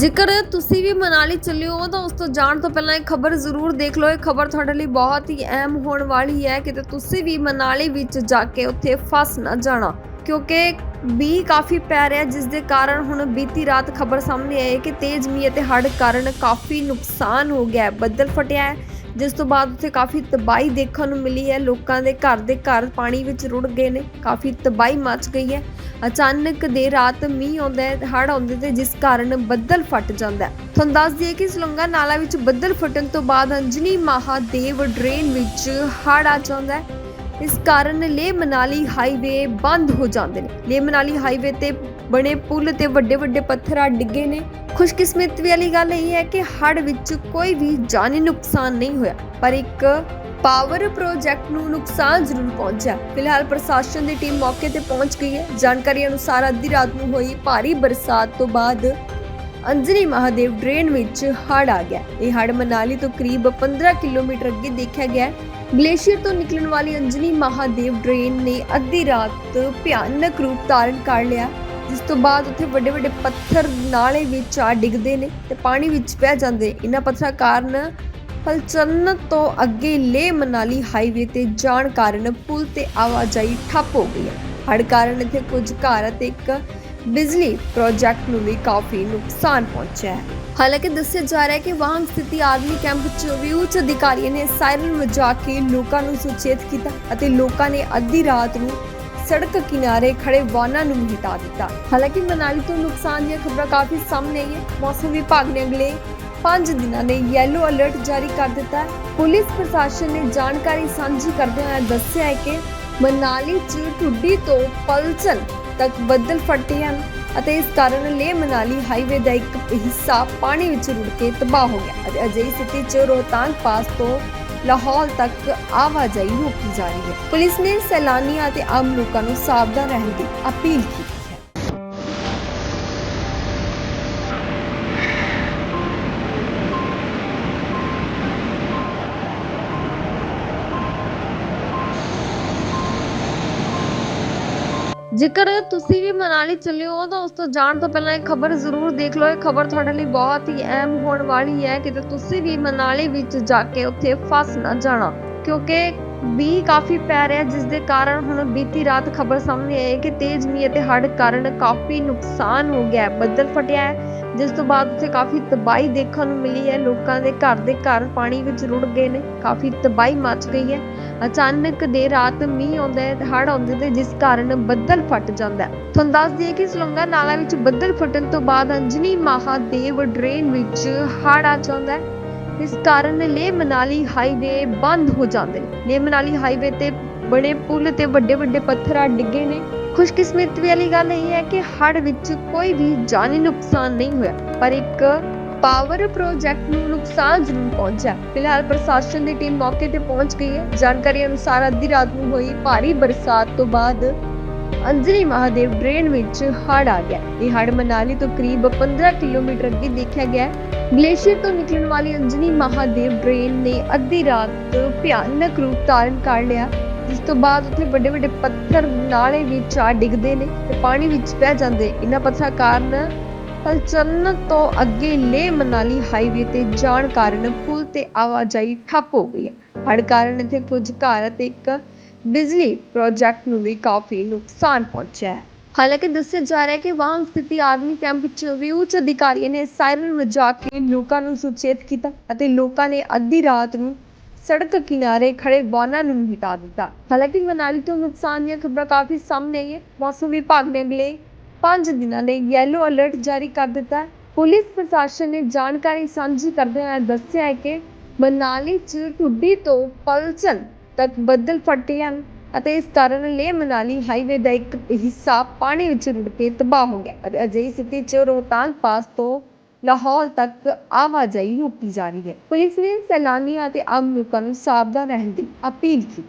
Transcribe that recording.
ਜੇਕਰ ਤੁਸੀਂ ਵੀ ਮਨਾਲੀ ਚੱਲੇ ਹੋ ਤਾਂ ਉਸ ਤੋਂ ਜਾਣ ਤੋਂ ਪਹਿਲਾਂ ਇਹ ਖਬਰ ਜ਼ਰੂਰ ਦੇਖ ਲਓ। ਇਹ ਖਬਰ ਤੁਹਾਡੇ ਲਈ ਬਹੁਤ ਹੀ ਅਹਿਮ ਹੋਣ ਵਾਲੀ ਹੈ। ਕਿ ਤੁਸੀਂ ਵੀ ਮਨਾਲੀ ਵਿੱਚ ਜਾ ਕੇ ਉੱਥੇ ਫਸ ਨਾ ਜਾਣਾ, ਕਿਉਂਕਿ ਵੀ ਕਾਫੀ ਪੈ ਰਿਹਾ, ਜਿਸ ਦੇ ਕਾਰਨ ਹੁਣ ਬੀਤੀ ਰਾਤ ਖਬਰ ਸਾਹਮਣੇ ਆਈ ਹੈ ਕਿ ਤੇਜ਼ ਮੀਂਹ ਅਤੇ ਹੜ੍ਹ ਕਾਰਨ ਕਾਫੀ ਨੁਕਸਾਨ ਹੋ ਗਿਆ ਬੱਦਲ ਫਟਿਆ ਹੈ, ਜਿਸ ਤੋਂ ਬਾਅਦ ਉੱਥੇ ਕਾਫੀ ਤਬਾਹੀ ਦੇਖਣ ਨੂੰ ਮਿਲੀ ਹੈ, ਲੋਕਾਂ ਦੇ ਘਰ ਦੇ ਘਰ ਪਾਣੀ ਵਿੱਚ ਰੁੜ ਗਏ ਨੇ, ਕਾਫੀ ਤਬਾਹੀ ਮਚ ਗਈ ਹੈ, ਅਚਾਨਕ ਦੇ ਰਾਤ ਮੀਂਹ ਆਉਂਦਾ ਹੈ, ਹੜ੍ਹ ਆਉਂਦੇ ਤੇ ਜਿਸ ਕਾਰਨ ਬੱਦਲ ਫਟ ਜਾਂਦਾ ਹੈ। ਤੁਹਾਨੂੰ ਦੱਸ ਦਈਏ ਕਿ ਸਲੰਗਾ ਨਾਲਾ ਵਿੱਚ ਬੱਦਲ ਫਟਣ ਤੋਂ ਬਾਅਦ ਅੰਜਨੀ ਮਹਾਦੇਵ ਡਰੇਨ ਵਿੱਚ ਹੜ੍ਹ ਆ ਜਾਂਦਾ ਹੈ ਇਸ ਕਾਰਨ ਲੇਹ ਮਨਾਲੀ ਹਾਈਵੇ ਬੰਦ ਹੋ ਜਾਂਦੇ ਨੇ। ਲੇਹ ਮਨਾਲੀ ਹਾਈਵੇ ਤੇ ਬਣੇ ਪੁਲ ਤੇ ਵੱਡੇ ਵੱਡੇ ਪੱਥਰ ਡਿੱਗੇ ਨੇ। ਖੁਸ਼ਕਿਸਮਤੀ ਵਾਲੀ ਗੱਲ ਇਹ ਹੈ ਕਿ ਹੜ੍ਹ ਵਿੱਚ ਕੋਈ ਵੀ ਜਾਨੀ ਨੁਕਸਾਨ ਨਹੀਂ ਹੋਇਆ, ਪਰ ਇੱਕ ਪਾਵਰ ਪ੍ਰੋਜੈਕਟ ਨੂੰ ਨੁਕਸਾਨ ਜ਼ਰੂਰ ਪਹੁੰਚਿਆ। ਫਿਲਹਾਲ ਪ੍ਰਸ਼ਾਸਨ ਦੀ ਟੀਮ ਮੌਕੇ ਤੇ ਪਹੁੰਚ ਗਈ ਹੈ। ਜਾਣਕਾਰੀ ਅਨੁਸਾਰ ਅੱਧੀ ਰਾਤ ਨੂੰ ਹੋਈ ਭਾਰੀ ਬਰਸਾਤ ਤੋਂ ਬਾਅਦ ਅੰਜਨੀ ਮਹਾਦੇਵ ਡਰੇਨ ਵਿੱਚ ਹੜ ਆ ਗਿਆ। ਇਹ ਹੜ ਮਨਾਲੀ ਤੋਂ ਕਰੀਬ 15 ਕਿਲੋਮੀਟਰ ਅੱਗੇ ਦੇਖਿਆ ਗਿਆ ਗਲੇਸ਼ੀਅਰ ਤੋਂ ਨਿਕਲਣ ਵਾਲੀ ਅੰਜਨੀ ਮਹਾਦੇਵ ਡਰੇਨ ਨੇ ਅੱਧੀ ਰਾਤ ਭਿਆਨਕ ਰੂਪ ਧਾਰਨ ਕਰ ਲਿਆ, ਜਿਸ ਤੋਂ ਬਾਅਦ ਉੱਥੇ ਵੱਡੇ ਵੱਡੇ ਪੱਥਰ ਨਾਲੇ ਵਿੱਚ ਆ ਡਿੱਗਦੇ ਨੇ ਤੇ ਪਾਣੀ ਵਿੱਚ ਵਹਿ ਜਾਂਦੇ ਇਹਨਾਂ ਪੱਥਰਾਂ ਕਾਰਨ ਫਲਚਰਨ ਤੋਂ ਅੱਗੇ ਲੇਹ ਮਨਾਲੀ ਹਾਈਵੇ ਤੇ ਜਾਣ ਕਾਰਨ ਪੁਲ ਤੇ ਆਵਾਜਾਈ ਠੱਪ ਹੋ ਗਈ ਹੈ। ਹੜ੍ਹ ਕਾਰਨ ਇੱਥੇ ਕੁਝ ਘਰ ਅਤੇ ਇੱਕ ਬਿਜਲੀ ਪ੍ਰੋਜੈਕਟ ਨੂੰ ਵੀ ਕਾਫੀ ਨੁਕਸਾਨ ਪਹੁੰਚਿਆ ਹੈ। ਹਾਲਾਂਕਿ ਦੱਸਿਆ ਜਾ ਰਿਹਾ ਹੈ ਕਿ ਵਾਹਨ ਸਥਿਤੀ ਆਰਮੀ ਕੈਂਪ ਚ ਵੀ ਉੱਚ ਅਧਿਕਾਰੀਆਂ ਨੇ ਸਾਇਰਨ ਵਜਾ ਕੇ ਲੋਕਾਂ ਨੂੰ ਸੁਚੇਤ ਕੀਤਾ ਅਤੇ ਲੋਕਾਂ ਨੇ ਅੱਧੀ ਰਾਤ ਨੂੰ ਸੜਕ ਕਿਨਾਰੇ ਖੜੇ ਵਾਹਨਾਂ ਨੂੰ ਹਟਾ ਦਿੱਤਾ। ਹਾਲਾਂਕਿ ਮਨਾਲੀ ਤੋਂ ਨੁਕਸਾਨ ਦੀਆਂ ਖਬਰਾਂ ਕਾਫੀ ਸਾਹਮਣੇ ਆਈ ਹੈ ਮੌਸਮ ਵਿਭਾਗ ਨੇ ਅਗਲੇ 5 ਦਿਨਾਂ ਲਈ ਯੈਲੋ ਅਲਰਟ ਜਾਰੀ ਕਰ ਦਿੱਤਾ ਪੁਲਿਸ ਪ੍ਰਸ਼ਾਸਨ ਨੇ ਜਾਣਕਾਰੀ ਸਾਂਝੀ ਕਰਦਿਆਂ ਹੋਇਆ ਦੱਸਿਆ ਹੈ ਕਿ ਮਨਾਲੀ 'ਚ ਢੁੱਡੀ ਤੋਂ ਪਲਚਲ ਤੱਕ ਬੱਦਲ ਫਟੇ ਹਨ ਅਤੇ ਇਸ ਕਾਰਨ ਲੇਹ ਮਨਾਲੀ ਹਾਈਵੇ ਦਾ ਇੱਕ ਹਿੱਸਾ ਪਾਣੀ ਵਿੱਚ ਰੁੜ ਕੇ ਤਬਾਹ ਹੋ ਗਿਆ ਅਤੇ ਅਜਿਹੀ ਸਥਿਤੀ 'ਚ ਰੋਹਤਾਂਗ ਪਾਸ ਤੋਂ ਲਾਹੌਰ ਤੱਕ ਆਵਾਜਾਈ ਰੋਕੀ ਜਾ ਰਹੀ ਹੈ। ਪੁਲਿਸ ਨੇ ਸੈਲਾਨੀਆਂ ਅਤੇ ਆਮ ਲੋਕਾਂ ਨੂੰ ਸਾਵਧਾਨ ਰਹਿਣ ਦੀ ਅਪੀਲ ਕੀਤੀ। ਜੇਕਰ ਤੁਸੀਂ ਵੀ ਮਨਾਲੀ ਚੱਲੇ ਹੋ ਤਾਂ ਉਸ ਤੋਂ ਜਾਣ ਤੋਂ ਪਹਿਲਾਂ ਇਹ ਖਬਰ ਜ਼ਰੂਰ ਦੇਖ ਲਓ। ਇਹ ਖਬਰ ਤੁਹਾਡੇ ਲਈ ਬਹੁਤ ਹੀ ਅਹਿਮ ਹੋਣ ਵਾਲੀ ਹੈ ਕਿ ਤੁਸੀਂ ਵੀ ਮਨਾਲੀ ਵਿੱਚ ਜਾ ਕੇ ਉੱਥੇ ਫਸ ਨਾ ਜਾਣਾ, ਕਿਉਂਕਿ ਵੀ ਕਾਫੀ ਪੈ ਰਿਹਾ, ਜਿਸ ਦੇ ਕਾਰਨ ਹੁਣ ਬੀਤੀ ਰਾਤ ਖਬਰ ਸਾਹਮਣੇ ਆਈ ਹੈ ਕਿ ਤੇਜ਼ ਮੀਂਹ ਅਤੇ ਹੜ੍ਹ ਕਾਰਨ ਕਾਫੀ ਨੁਕਸਾਨ ਹੋ ਗਿਆ ਬੱਦਲ ਫਟਿਆ ਹੈ। ਜਿਸ ਤੋਂ ਬਾਅਦ ਉੱਥੇ ਕਾਫੀ ਤਬਾਹੀ ਦੇਖਣ ਨੂੰ ਮਿਲੀ ਹੈ। ਲੋਕਾਂ ਦੇ ਘਰ ਦੇ ਘਰ ਪਾਣੀ ਵਿੱਚ ਰੁੜ ਗਏ ਨੇ। ਕਾਫੀ ਤਬਾਹੀ ਮਚ ਗਈ ਹੈ। ਅਚਾਨਕ ਦੇ ਰਾਤ ਮੀਂਹ ਆਉਂਦਾ ਹੈ ਹੜ੍ਹ ਆਉਂਦੇ ਤੇ ਜਿਸ ਕਾਰਨ ਬੱਦਲ ਫਟ ਜਾਂਦਾ ਹੈ। ਤੁਹਾਨੂੰ ਦੱਸ ਦਈਏ ਕਿ ਸਲੰਗਾ ਨਾਲਾ ਵਿੱਚ ਬੱਦਲ ਫਟਣ ਤੋਂ ਬਾਅਦ ਅੰਜਨੀ ਮਹਾਦੇਵ ਡਰੇਨ ਵਿੱਚ ਹੜ੍ਹ ਆ ਜਾਂਦਾ ਹੈ। ਇਸ ਕਾਰਨ ਲੇਹ ਮਨਾਲੀ ਹਾਈਵੇ ਬੰਦ ਹੋ ਜਾਂਦੇ ਨੇ। ਲੇਹ ਮਨਾਲੀ ਹਾਈਵੇ ਤੇ ਬੜੇ ਪੁਲ ਤੇ ਵੱਡੇ ਵੱਡੇ ਪੱਥਰ ਆ ਡਿੱਗੇ ਨੇ। ਖੁਸ਼ਕਿਸਮਤੀ ਵਾਲੀ ਗੱਲ ਇਹ ਹੈ ਕਿ ਹੜ੍ਹ ਵਿੱਚ ਕੋਈ ਵੀ ਜਾਨੀ ਨੁਕਸਾਨ ਨਹੀਂ ਹੋਇਆ, ਪਰ ਇੱਕ ਪਾਵਰ ਪ੍ਰੋਜੈਕਟ ਨੂੰ ਨੁਕਸਾਨ ਜ਼ਰੂਰ ਪਹੁੰਚਿਆ। ਫਿਲਹਾਲ ਪ੍ਰਸ਼ਾਸਨ ਦੀ ਟੀਮ ਮੌਕੇ ਤੇ ਪਹੁੰਚ ਗਈ ਹੈ। ਜਾਣਕਾਰੀ ਅਨੁਸਾਰ ਅੱਧੀ ਰਾਤ ਨੂੰ ਹੋਈ ਭਾਰੀ ਬਰਸਾਤ ਤੋਂ ਬਾਅਦ ਅੰਜਨੀ ਮਹਾਦੇਵ ਡਰੇਨ ਵਿੱਚ ਹੜ੍ਹ ਆ ਗਿਆ। ਇਹ ਹੜ੍ਹ ਮਨਾਲੀ ਤੋਂ ਕਰੀਬ 15 ਕਿਲੋਮੀਟਰ ਅੱਗੇ ਦੇਖਿਆ ਗਿਆ ਗਲੇਸ਼ੀਅਰ ਤੋਂ ਨਿਕਲਣ ਵਾਲੀ ਅੰਜਨੀ ਮਹਾਦੇਵ ਡਰੇਨ ਨੇ ਅੱਧੀ ਰਾਤ ਭਿਆਨਕ ਰੂਪ ਧਾਰਨ ਕਰ ਲਿਆ। ਜਿਸ ਤੋਂ ਬਾਅਦ ਉੱਥੇ ਵੱਡੇ ਵੱਡੇ ਪੱਥਰ ਨਾਲੇ ਵਿੱਚ ਆ ਡਿੱਗਦੇ ਨੇ ਤੇ ਪਾਣੀ ਵਿੱਚ ਵਹਿ ਜਾਂਦੇ। ਇਹਨਾਂ ਪੱਥਰਾਂ ਕਾਰਨ ਫਲਚਰਨ ਤੋਂ ਅੱਗੇ ਲੇਹ ਮਨਾਲੀ ਹਾਈਵੇ ਤੇ ਜਾਣ ਕਾਰਨ ਪੁਲ ਤੇ ਆਵਾਜਾਈ ਠੱਪ ਹੋ ਗਈ ਹੈ। ਹੜ੍ਹ ਕਾਰਨ ਇੱਥੇ ਕੁਝ ਘਰ ਅਤੇ ਇੱਕ ਬਿਜਲੀ ਪ੍ਰੋਜੈਕਟ ਨੂੰ ਵੀ ਕਾਫੀ ਨੁਕਸਾਨ ਪਹੁੰਚਿਆ ਹੈ। ਹਾਲਾਂਕਿ ਦੱਸਿਆ ਜਾ ਰਿਹਾ ਹੈ ਕਿ ਵਾਹਨ ਸਥਿਤੀ ਆਰਮੀ ਕੈਂਪ ਵਿੱਚ ਵੀ ਉੱਚ ਅਧਿਕਾਰੀਆਂ ਨੇ ਸਾਇਰਨ ਵਜਾ ਕੇ ਲੋਕਾਂ ਨੂੰ ਸੁਚੇਤ ਕੀਤਾ ਅਤੇ ਲੋਕਾਂ ਨੇ ਅੱਧੀ ਰਾਤ ਨੂੰ ਸੜਕ ਕਿਨਾਰੇ ਖੜੇ ਵਾਹਨਾਂ ਨੂੰ ਵੀ ਹਟਾ ਦਿੱਤਾ। ਹਾਲਾਂਕਿ ਮਨਾਲੀ ਤੋਂ ਨੁਕਸਾਨ ਦੀਆਂ ਖਬਰਾਂ ਕਾਫੀ ਸਾਹਮਣੇ ਆਈਆਂ। ਮੌਸਮ ਵਿਭਾਗ ਨੇ ਅਗਲੇ 5 ਦਿਨਾਂ ਲਈ ਯੈਲੋ ਅਲਰਟ ਜਾਰੀ ਕਰ ਦਿੱਤਾ ਪੁਲਿਸ ਪ੍ਰਸ਼ਾਸਨ ਨੇ ਜਾਣਕਾਰੀ ਸਾਂਝੀ ਕਰਦਿਆਂ ਹੋਇਆ ਦੱਸਿਆ ਹੈ ਕਿ ਮਨਾਲੀ 'ਚ ਢੁੱਡੀ ਤੋਂ ਪਲਚਨ ਤੱਕ ਬੱਦਲ ਫਟੇ ਹਨ ਅਤੇ ਇਸ ਕਾਰਨ ਲੇਹ ਮਨਾਲੀ ਹਾਈਵੇ ਦਾ ਇੱਕ ਹਿੱਸਾ ਪਾਣੀ ਵਿੱਚ ਰੁੜ ਕੇ ਤਬਾਹ ਹੋ ਗਿਆ ਅਤੇ ਅਜਿਹੀ ਸਥਿਤੀ 'ਚ ਰੋਹਤਾਂਗ ਪਾਸ ਤੋਂ ਲਾਹੌਰ ਤੱਕ ਆਵਾਜਾਈ ਰੋਕੀ ਜਾ ਰਹੀ ਹੈ। ਪੁਲਿਸ ਨੇ ਸੈਲਾਨੀਆਂ ਅਤੇ ਆਮ ਲੋਕਾਂ ਨੂੰ ਸਾਵਧਾਨ ਰਹਿਣ ਦੀ ਅਪੀਲ ਕੀਤੀ।